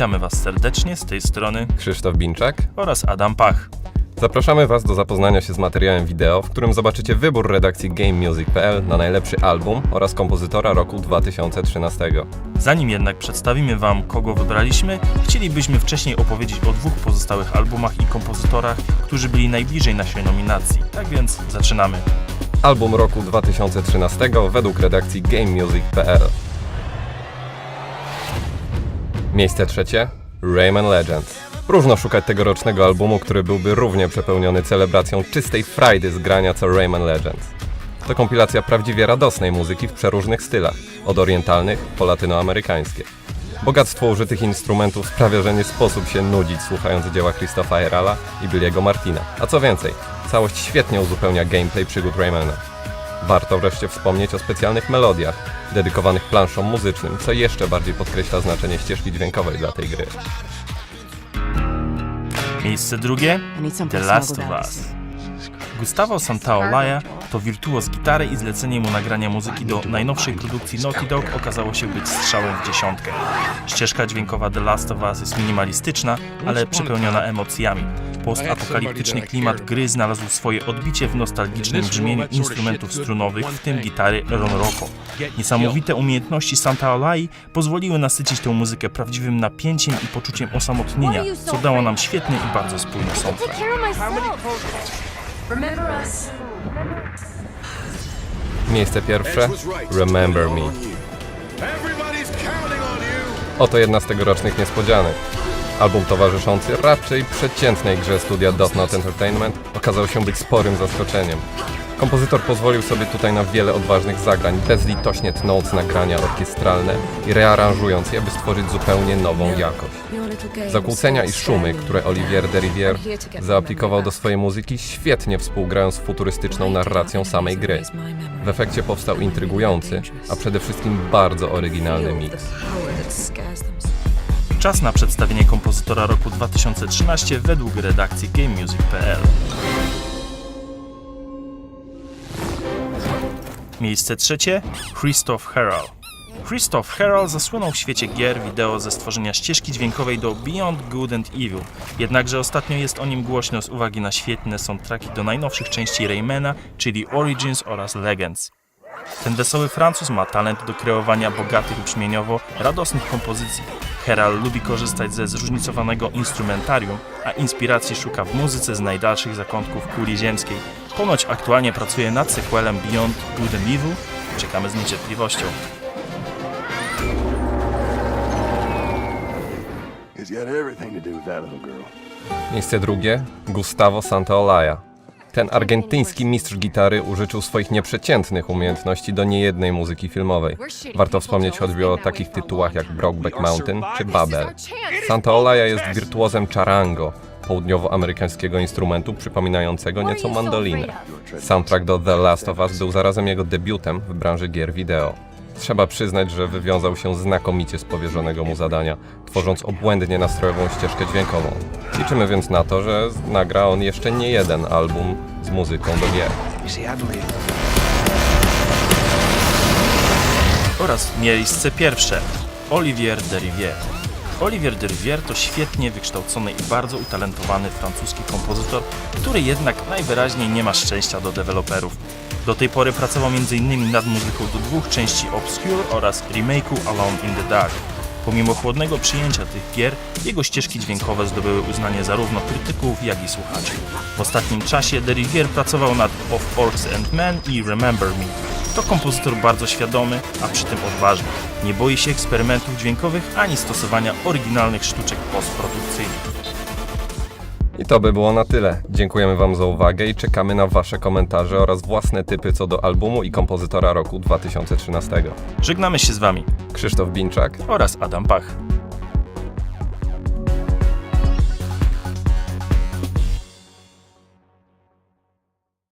Witamy Was serdecznie z tej strony Krzysztof Binczak. oraz Adam Pach. Zapraszamy Was do zapoznania się z materiałem wideo, w którym zobaczycie wybór redakcji GameMusic.pl na najlepszy album oraz kompozytora roku 2013. Zanim jednak przedstawimy Wam, kogo wybraliśmy, chcielibyśmy wcześniej opowiedzieć o dwóch pozostałych albumach i kompozytorach, którzy byli najbliżej naszej nominacji. Tak więc zaczynamy. Album roku 2013 według redakcji GameMusic.pl Miejsce trzecie Rayman Legends. Próżno szukać tegorocznego albumu, który byłby równie przepełniony celebracją czystej frajdy z grania co Rayman Legends. To kompilacja prawdziwie radosnej muzyki w przeróżnych stylach, od orientalnych po latynoamerykańskie. Bogactwo użytych instrumentów sprawia, że nie sposób się nudzić słuchając dzieła Christopha Herala i Billiego Martina. A co więcej, całość świetnie uzupełnia gameplay przygód Raymana. Warto wreszcie wspomnieć o specjalnych melodiach, dedykowanych planszom muzycznym, co jeszcze bardziej podkreśla znaczenie ścieżki dźwiękowej dla tej gry. Miejsce drugie The Last of. Us. Gustavo Santaolalla to wirtuoz gitary i zlecenie mu nagrania muzyki do najnowszej produkcji Naughty Dog okazało się być strzałem w dziesiątkę. Ścieżka dźwiękowa The Last of Us jest minimalistyczna, ale przepełniona emocjami. Postapokaliptyczny klimat gry znalazł swoje odbicie w nostalgicznym brzmieniu instrumentów strunowych, w tym gitary Ron Rocco. Niesamowite umiejętności Santaolai pozwoliły nasycić tę muzykę prawdziwym napięciem i poczuciem osamotnienia, co dało nam świetny i bardzo spójny soundtrack. Miejsce pierwsze Remember Me. Oto jedna z tegorocznych niespodzianek. Album towarzyszący raczej przeciętnej grze studia Dot Not Entertainment okazał się być sporym zaskoczeniem. Kompozytor pozwolił sobie tutaj na wiele odważnych zagrań, bezlitośnie tnąc nagrania orkiestralne i rearanżując je, by stworzyć zupełnie nową jakość. Zakłócenia i szumy, które Olivier Derivière zaaplikował do swojej muzyki, świetnie współgrają z futurystyczną narracją samej gry. W efekcie powstał intrygujący, a przede wszystkim bardzo oryginalny miks. Czas na przedstawienie kompozytora roku 2013 według redakcji GameMusic.pl. Miejsce trzecie Christoph Herald. Christoph Herald zasłynął w świecie gier wideo ze stworzenia ścieżki dźwiękowej do Beyond Good and Evil. Jednakże ostatnio jest o nim głośno z uwagi na świetne soundtracki do najnowszych części Raymana, czyli Origins oraz Legends. Ten wesoły Francuz ma talent do kreowania bogatych brzmieniowo radosnych kompozycji. Herald lubi korzystać ze zróżnicowanego instrumentarium, a inspiracji szuka w muzyce z najdalszych zakątków kuli ziemskiej. Ponoć aktualnie pracuje nad sequelem Beyond Good and Evil. Czekamy z niecierpliwością. Miejsce drugie Gustavo Santaolalla. Ten argentyński mistrz gitary użyczył swoich nieprzeciętnych umiejętności do niejednej muzyki filmowej. Warto wspomnieć choćby o takich tytułach jak Brokeback Mountain czy Babel. Santaolalla jest wirtuozem charango, południowoamerykańskiego instrumentu przypominającego nieco mandolinę. Soundtrack do The Last of Us był zarazem jego debiutem w branży gier wideo. Trzeba przyznać, że wywiązał się znakomicie z powierzonego mu zadania, tworząc obłędnie nastrojową ścieżkę dźwiękową. Liczymy więc na to, że nagra on jeszcze nie jeden album z muzyką do gier. oraz miejsce pierwsze Olivier Derivière. Olivier Derivière to świetnie wykształcony i bardzo utalentowany francuski kompozytor, który jednak najwyraźniej nie ma szczęścia do deweloperów. Do tej pory pracował m.in. nad muzyką do dwóch części Obscure oraz remake'u Alone in the Dark. Pomimo chłodnego przyjęcia tych gier, jego ścieżki dźwiękowe zdobyły uznanie zarówno krytyków, jak i słuchaczy. W ostatnim czasie Derivière pracował nad Of Orcs and Men i Remember Me. To kompozytor bardzo świadomy, a przy tym odważny. Nie boi się eksperymentów dźwiękowych ani stosowania oryginalnych sztuczek postprodukcyjnych. I to by było na tyle. Dziękujemy Wam za uwagę i czekamy na Wasze komentarze oraz własne typy co do albumu i kompozytora roku 2013. Żegnamy się z Wami Krzysztof Binczak, oraz Adam Pach.